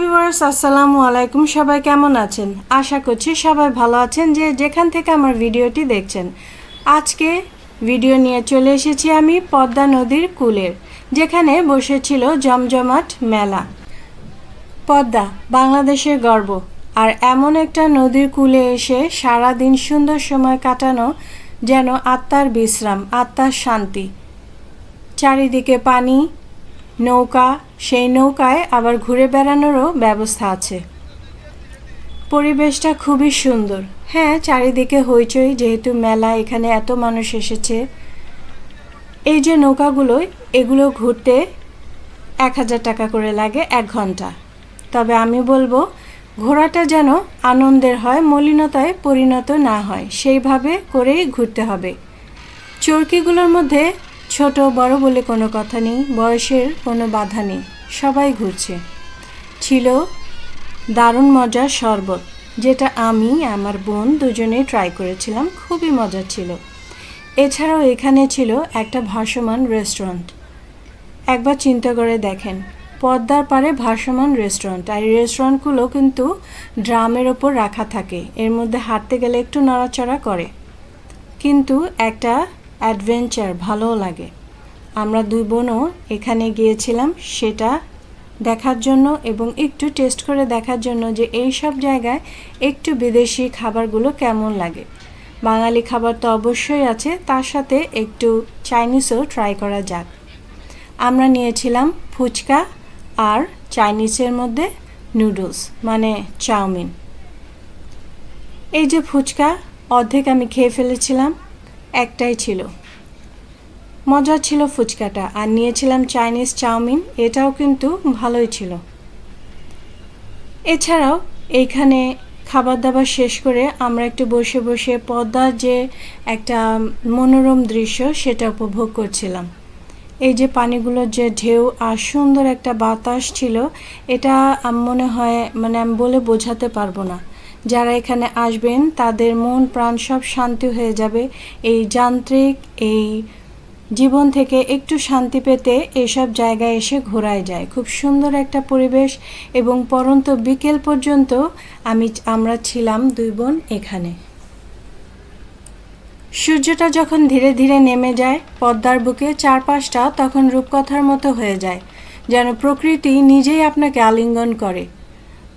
Viewers আসসালামু আলাইকুম। সবাই কেমন আছেন? আশা করছি সবাই ভালো আছেন যে যেখান থেকে আমার ভিডিওটি দেখছেন। আজকে ভিডিও নিয়ে চলে এসেছি আমি পদ্মা নদীর কূলের, যেখানে বসেছিল জমজমাট মেলা। পদ্মা, বাংলাদেশের গর্ব। আর এমন একটা নদীর কূলে এসে সারা দিন সুন্দর সময় কাটানো যেন আত্মার বিশ্রাম, আত্মার শান্তি। চারিদিকে পানি নৌকা, সেই নৌকায় আবার ঘুরে বেড়ানোরও ব্যবস্থা আছে। পরিবেশটা খুবই সুন্দর। হ্যাঁ চারিদিকে হইচই, যেহেতু মেলা, এখানে এত মানুষ এসেছে। এই যে নৌকাগুলো এগুলো ঘুরতে এক হাজার টাকা করে লাগে এক ঘণ্টা। তবে আমি বলব, ঘোরাটা যেন আনন্দের হয়, মলিনতায় পরিণত না হয়, সেইভাবে করেই ঘুরতে হবে। চরকিগুলোর মধ্যে ছোট বড় বলে কোনো কথা নেই, বয়সের কোনো বাধা নেই, সবাই ঘুরছে। ছিল দারুণ মজার শরবত, যেটা আমি, আমার বোন দুজনেই ট্রাই করেছিলাম, খুবই মজা ছিল। এছাড়াও এখানে ছিল একটা ভাসমান রেস্টুরেন্ট একবার চিন্তা করে দেখেন, পদ্মার পারে ভাসমান রেস্টুরেন্ট আর রেস্টুরেন্টগুলো কিন্তু ড্রামের ওপর রাখা থাকে, এর মধ্যে হাঁটতে গেলে একটু নড়াচড়া করে। কিন্তু একটা অ্যাডভেঞ্চার, ভালোও লাগে। আমরা দুই বোনও এখানে গিয়েছিলাম সেটা দেখার জন্য এবং একটু টেস্ট করে দেখার জন্য যে এই সব জায়গায় একটু বিদেশি খাবারগুলো কেমন লাগে। বাঙালি খাবার তো অবশ্যই আছে, তার সাথে একটু চাইনিজও ট্রাই করা যাক। আমরা নিয়েছিলাম ফুচকা আর চাইনিজের মধ্যে নুডলস মানে চাউমিন। এই যে ফুচকা, অর্ধেক আমি খেয়ে ফেলেছিলাম। একটাই ছিল। মজা ছিল ফুচকাটা, আর নিয়েছিলাম চাইনিজ চাউমিন, এটাও কিন্তু ভালোই ছিল। এছাড়াও এইখানে খাবার দাবার শেষ করে আমরা একটু বসে বসে পদ্মার যে একটা মনোরম দৃশ্য, সেটা উপভোগ করছিলাম। এই যে পানিগুলোর যে ঢেউ, আর সুন্দর একটা বাতাস ছিল, এটা মনে হয় মানে আমি বলে বোঝাতে পারব না। যারা এখানে আসবেন, তাদের মন, প্রাণ সব শান্তি হয়ে যাবে। এই যান্ত্রিক, এই জীবন থেকে একটু শান্তি পেতে এসব জায়গায় এসে ঘোরায় যায়। খুব সুন্দর একটা পরিবেশ এবং পরন্ত বিকেল পর্যন্ত আমি, আমরা ছিলাম দুই বোন এখানে। সূর্যটা যখন ধীরে ধীরে নেমে যায় পদ্মার বুকে, চারপাশটা তখন রূপকথার মতো হয়ে যায়, যেন প্রকৃতি নিজেই আপনাকে আলিঙ্গন করে।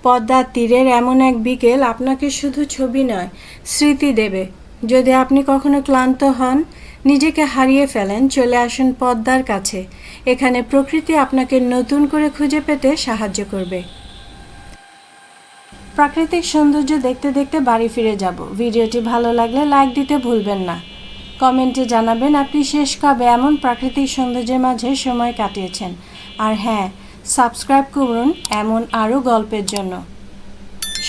পদ্মার তীরের এমন এক বিকেল আপনাকে শুধু ছবি নয়, স্মৃতি দেবে। যদি আপনি কখনো ক্লান্ত হন, নিজেকে হারিয়ে ফেলেন, চলে আসুন পদ্মার কাছে। এখানে প্রকৃতি আপনাকে নতুন করে খুঁজে পেতে সাহায্য করবে। প্রাকৃতিক সৌন্দর্য দেখতে দেখতে বাড়ি ফিরে যাব। ভিডিওটি ভালো লাগলে লাইক দিতে ভুলবেন না। কমেন্টে জানাবেন আপনি শেষ কবে এমন প্রাকৃতিক সৌন্দর্যের মাঝে সময় কাটিয়েছেন। আর হ্যাঁ সাবস্ক্রাইব করুন এমন আরও গল্পের জন্য।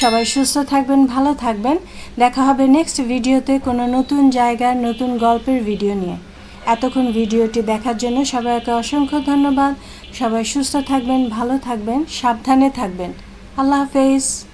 সবাই সুস্থ থাকবেন, ভালো থাকবেন। দেখা হবে নেক্সট ভিডিওতে কোনো নতুন জায়গার নতুন গল্পের ভিডিও নিয়ে। এতক্ষণ ভিডিওটি দেখার জন্য সবাইকে অসংখ্য ধন্যবাদ। সবাই সুস্থ থাকবেন, ভালো থাকবেন, সাবধানে থাকবেন। আল্লাহ হাফেজ।